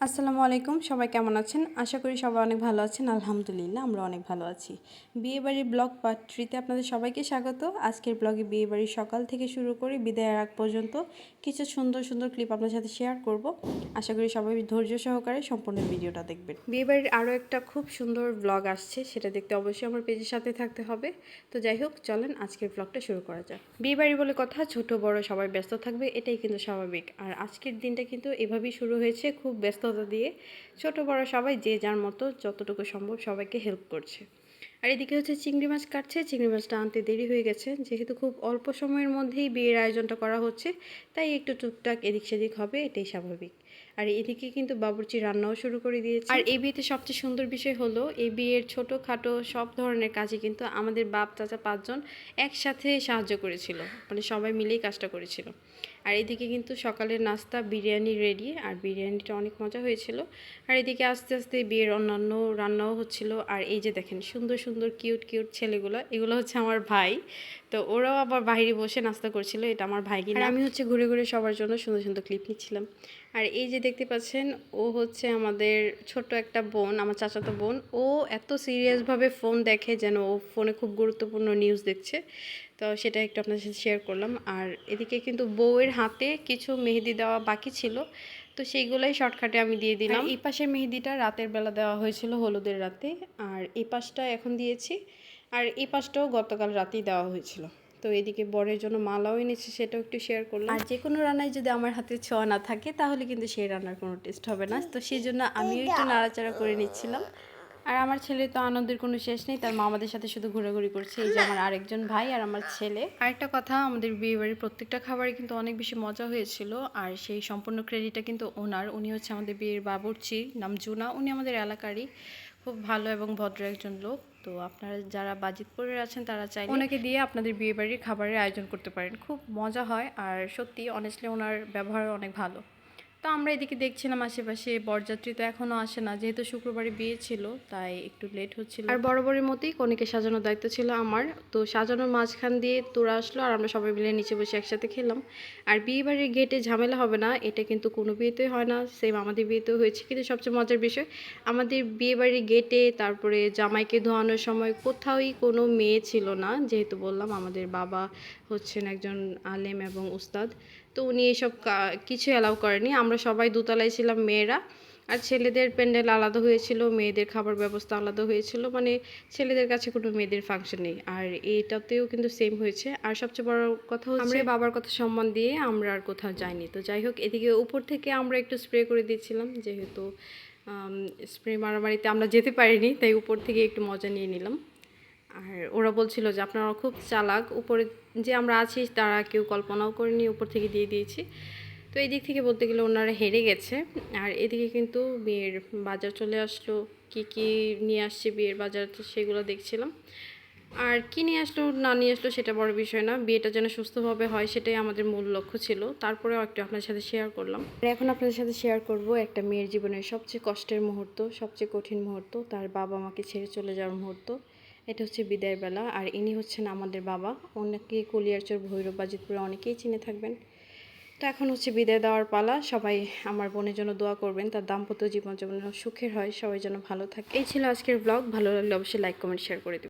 আসসালামু আলাইকুম, সবাই কেমন আছেন? আশা করি সবাই অনেক ভালো আছেন। আলহামদুলিল্লাহ, আমরা অনেক ভালো আছি। বিয়েবাড়ির ব্লগ পার্ট থ্রিতে আপনাদের সবাইকে স্বাগত। আজকের ব্লগে বিয়েবাড়ির সকাল থেকে শুরু করে বিদায়ের আগ পর্যন্ত কিছু সুন্দর সুন্দর ক্লিপ আপনার সাথে শেয়ার করব। আশা করি সবাই ধৈর্য সহকারে সম্পূর্ণ ভিডিওটা দেখবেন। বিয়েবাড়ির আরও একটা খুব সুন্দর ব্লগ আসছে, সেটা দেখতে অবশ্যই আমার পেজের সাথে থাকতে হবে। তো যাই হোক, চলেন আজকের ব্লগটা শুরু করা যাক। বিয়েবাড়ি বলে কথা, ছোট, বড়, সবাই ব্যস্ত থাকবে, এটাই কিন্তু স্বাভাবিক। আর আজকের দিনটা কিন্তু এভাবেই শুরু হয়েছে, খুব ব্যস্ততা দিয়ে ছোট বড় সবাই যে যার মতো যতটুকু সম্ভব সবাইকে হেল্প করছে। আর এদিকে হচ্ছে চিংড়ি মাছ কাটছে, চিংড়ি মাছটা আনতে দেরি হয়ে গেছে। যেহেতু খুব অল্প সময়ের মধ্যেই বিয়ের আয়োজনটা করা হচ্ছে, তাই একটু টুকটাক এদিক সেদিক হবে এটাই স্বাভাবিক। আর এদিকে কিন্তু বাবুর্চি রান্নাও শুরু করে দিয়েছে। আর এই বিয়েতে সবচেয়ে সুন্দর বিষয় হলো, এই বিয়ের ছোটোখাটো সব ধরনের কাজে কিন্তু আমাদের বাপ, চাচা, পাঁচজন একসাথে সাহায্য করেছিল। মানে সবাই মিলেই কাজটা করেছিল। আর এদিকে কিন্তু সকালের নাস্তা বিরিয়ানি রেডি আর বিরিয়ানিটা অনেক মজা হয়েছিল। আর এদিকে আস্তে আস্তে বিয়ের অন্যান্য রান্নাও হচ্ছিল। আর এই যে দেখেন সুন্দর সুন্দর কিউট কিউট ছেলেগুলো এগুলো হচ্ছে আমার ভাই। তো ওরাও আবার বাইরে বসে নাস্তা করছিল এটা আমার ভাই কিনা। আমি হচ্ছে ঘুরে ঘুরে সবার জন্য সুন্দর সুন্দর ক্লিপ নিচ্ছিলাম। আর এই যে দেখতে পাচ্ছেন ও হচ্ছে আমাদের ছোট একটা বোন আমার চাচাতো বোন। ও এত সিরিয়াসভাবে ফোন দেখে যেন ও ফোনে খুব গুরুত্বপূর্ণ নিউজ দেখছে। তো সেটা একটু আপনার সাথে শেয়ার করলাম। আর এদিকে কিন্তু বউয়ের হাতে কিছু মেহেদি দেওয়া বাকি ছিল তো সেইগুলোই শর্টকাটে আমি দিয়ে দিলাম। এই পাশের মেহেদিটা রাতের বেলা দেওয়া হয়েছিল হলুদের রাতে আর এই পাশটা এখন দিয়েছি। আর এই পাশটাও গতকাল রাতেই দেওয়া হয়েছিল। তো এদিকে বরের জন্য মালাও এনেছি সেটাও একটু শেয়ার করলাম। আর যে কোনো রান্নায় যদি আমার হাতে ছোঁয়া না থাকে তাহলে কিন্তু সেই রান্নার কোনো টেস্ট হবে না। তো সেই জন্য আমিও একটু নাড়াচাড়া করে নিচ্ছিলাম। আর আমার ছেলে তো আনন্দের কোনো শেষ নেই তার মা আমাদের সাথে শুধু ঘোরাঘুরি করছে। এই যে আমার আরেকজন ভাই আর আমার ছেলে। আরেকটা কথা আমাদের বিয়ে বাড়ির প্রত্যেকটা খাবারই কিন্তু অনেক বেশি মজা হয়েছিল আর সেই সম্পূর্ণ ক্রেডিটটা কিন্তু ওনার। উনি হচ্ছে আমাদের বিয়ের বাবুর্চি নাম জুনা উনি আমাদের এলাকারই খুব ভালো এবং ভদ্র একজন লোক। তো আপনারা যারা বাজিতপুরের আছেন তারা চাই ওনাকে দিয়ে আপনাদের বিয়ে বাড়ির খাবারের আয়োজন করতে পারেন। খুব মজা হয় আর সত্যি অনেস্টলি ওনার ব্যবহার অনেক ভালো। তো আমরা এদিকে দেখছিলাম আশেপাশে বরযাত্রী তো এখনও আসে না, যেহেতু শুক্রবারে বিয়ে ছিল, তাই একটু লেট হচ্ছিল। আর বরাবরের মতোই কনেকে সাজানোর দায়িত্ব ছিল আমার। তো সাজানোর মাঝখান দিয়ে তোরা আসলো আর আমরা সবাই মিলে নিচে বসে একসাথে খেলাম। আর বিয়ে বাড়ির গেটে ঝামেলা হবে না, এটা কিন্তু কোনো বিয়েতে হয় না সেম আমাদের বিয়েতেও হয়েছে। কিন্তু সবচেয়ে মজার বিষয়, আমাদের বিয়ে বাড়ির গেটে তারপরে জামাইকে ধোয়ানোর সময় কোথাওই কোনো মেয়ে ছিল না, যেহেতু বললাম আমাদের বাবা হচ্ছেন একজন আলেম এবং উস্তাদ। তো উনি এসব কিছু অ্যালাউ করেনি। আমরা সবাই দোতলায় ছিলাম মেয়েরা। আর ছেলেদের প্যান্ডেল আলাদা হয়েছিল, মেয়েদের খাবার ব্যবস্থা আলাদা হয়েছিল। মানে ছেলেদের কাছে কোনো মেয়েদের ফাংশন নেই। আর এটাতেও কিন্তু সেম হয়েছে। আর সবচেয়ে বড় কথা হচ্ছে আমরা বাবার কথা সম্মান দিয়ে আমরা আর কোথাও যাইনি। তো যাই হোক, এদিকে উপর থেকে আমরা একটু স্প্রে করে দিয়েছিলাম যেহেতু স্প্রে মারামারিতে আমরা যেতে পারিনি, তাই উপর থেকে একটু মজা নিয়ে নিলাম। আর ওরা বলছিল যে আপনারা খুব চালাক, উপরে যে আমরা আছি তারা কেউ কল্পনাও করেনি, উপর থেকে দিয়ে দিয়েছি। তো এই দিক থেকে বলতে গেলে ওনারা হেরে গেছে। আর এদিকে কিন্তু বিয়ের বাজার চলে আসলো, কি কি নিয়ে আসছে বিয়ের বাজার তো সেগুলো দেখছিলাম। আর কী নিয়ে আসলো, না নিয়ে আসলো সেটা বড় বিষয় না, বিয়েটা যেন সুস্থভাবে হয় সেটাই আমাদের মূল লক্ষ্য ছিল। তারপরেও একটু আপনার সাথে শেয়ার করলাম। এখন আপনাদের সাথে শেয়ার করব একটা মেয়ের জীবনের সবচেয়ে কষ্টের মুহূর্ত, সবচেয়ে কঠিন মুহূর্ত, তার বাবা মাকে ছেড়ে চলে যাওয়ার মুহূর্ত। এটা হচ্ছে বিদায়ের বেলা। আর ইনি হচ্ছেন আমাদের বাবা। অনেকে কলিয়ারচর ভৈরব, বাজিতপুরে, অনেকেই চিনে থাকবেন। তো এখন হচ্ছে বিদায় দেওয়ার পালা। সবাই আমার বোনের জন্য দোয়া করবেন। তার দাম্পত্য জীবন যেমন সুখের হয়। সবাই যেন ভালো থাকে। এই ছিল আজকের ব্লগ ভালো লাগলে অবশ্যই লাইক কমেন্ট শেয়ার করে দেবেন।